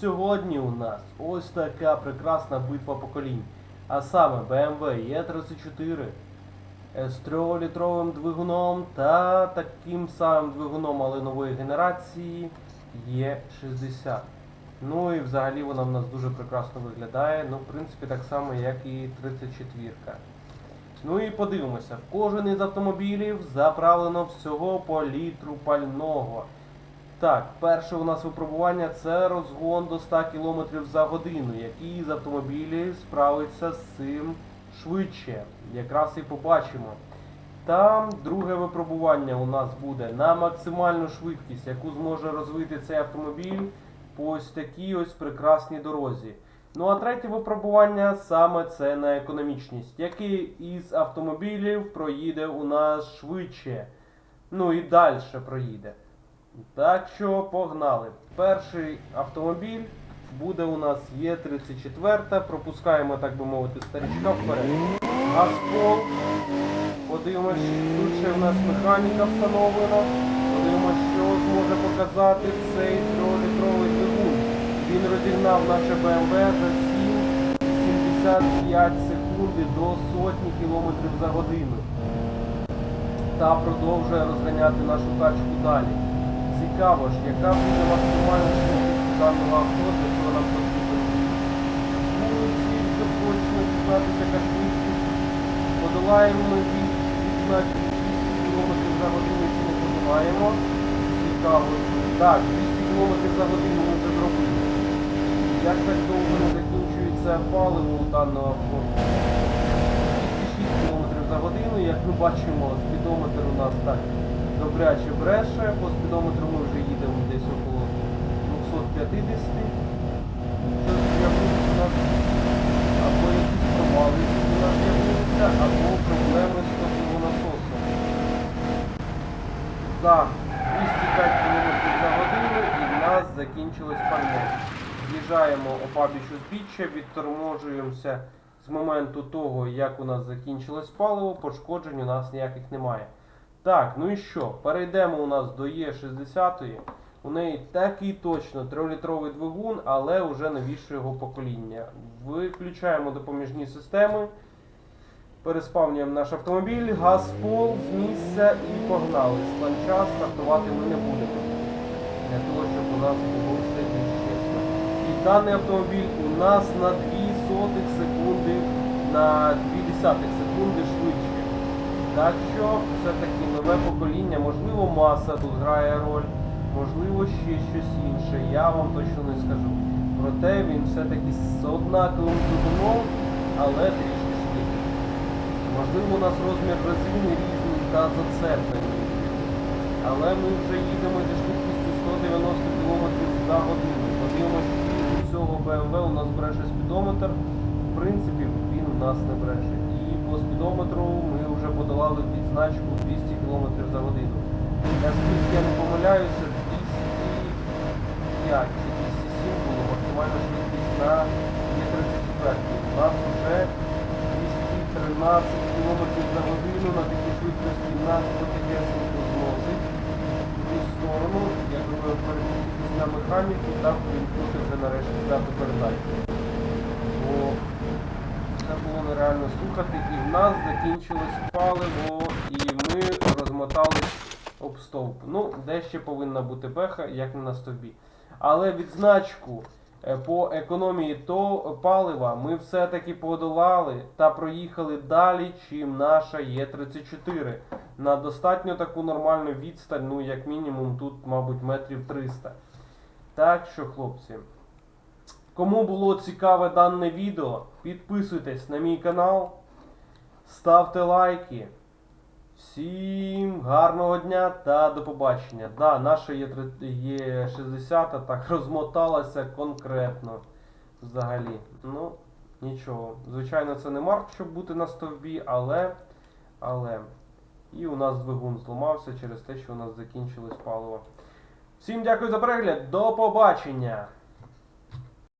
сьогодні у нас ось така прекрасна битва поколінь. А саме BMW E34 з 3-літровим двигуном та таким самим двигуном, але нової генерації E60. Ну і взагалі вона в нас дуже прекрасно виглядає. Ну, в принципі, так само, як і 34-ка. Ну і подивимося, кожен із автомобілів заправлено всього по літру пального. Так, перше у нас випробування це розгон до 100 км за годину. Який з автомобілів справиться з цим швидше? Якраз і побачимо. Там друге випробування у нас буде на максимальну швидкість, яку зможе розвити цей автомобіль по ось такій ось прекрасній дорозі. Ну а третє випробування саме це на економічність. Який із автомобілів проїде у нас швидше? Ну і далі проїде. Так що погнали. Перший автомобіль буде у нас Є34. Пропускаємо, так би мовити, старичка вперед. Газпол. Подивимось, тут ще в нас механіка встановлена. Подивимось, що зможе показати цей 3-літровий двигун. Він розігнав наше BMW за 7,75 секунди до сотні кілометрів за годину. Та продовжує розганяти нашу тачку далі. Цікаво ж, яка буде максимальна швидкість даного авто, для цього нам потрібно. Вже точно дізнатися, яка швидкість. Подолаємо ми від, відзначені 200 км за годину чи не подолаємо. Цікаво. Так, 200 км за годину ми вже зробили. Як так довго не закінчується паливо у даного авто? 206 км за годину, як ми бачимо, спідометр у нас так добряче бреше, по спідометру ми вже їдемо десь около 250. Щось нас або якісь провали з'явилися, або проблеми з топливонасосом. Так, 205 км за годину і в нас закінчилось пальне. З'їжджаємо опабіч узбіччя, відторможуємося з моменту того, як у нас закінчилось паливо, пошкоджень у нас ніяких немає. Так, ну і що? Перейдемо у нас до Е60. У неї такий точно 3-літровий двигун, але вже новішого покоління. Виключаємо допоміжні системи. Переспавнюємо наш автомобіль, газ пол з місця і погнали. З стартувати ми не будемо. Для того, щоб у нас було все більш чесно. І даний автомобіль у нас на 2 сотих секунди, на 2 десятих секунди швидше. Так що все-таки нове покоління, можливо, маса тут грає роль, можливо, ще щось інше. Я вам точно не скажу. Проте він все-таки з однаковим двигуном, але трішки швидше. Можливо, у нас розмір резини різний та зацеплений. Але ми вже їдемо зі швидкістю 190 км за годину. Подивимося, що у цього BMW у нас бреше спідометр. В принципі, він у нас не бреше. І по спідометру ми вже подолали відзначку 200 км за годину. Наскільки я не помиляюся, 205 чи 207 було максимальна швидкість на Е34. У нас вже 213 км за годину на такій швидкості нас потихесенько зносить в ту сторону. Я думаю, переключитись на механіку та вимкнути вже нарешті здатну передачу. Це було нереально слухати, і в нас закінчилось паливо, і ми розмотались об стовп. Ну, де ще повинна бути беха, як не на стовбі. Але відзначку е, по економії то палива ми все-таки подолали та проїхали далі, чим наша Є34. На достатньо таку нормальну відстань, ну як мінімум тут, мабуть, метрів 300. Так що, хлопці, кому було цікаве дане відео, підписуйтесь на мій канал, ставте лайки. Всім гарного дня та до побачення. Да, наша є, є 60 так розмоталася конкретно взагалі. Ну, нічого. Звичайно, це не марк, щоб бути на стовбі, але. але. І у нас двигун зламався через те, що у нас закінчилось паливо. Всім дякую за перегляд, до побачення!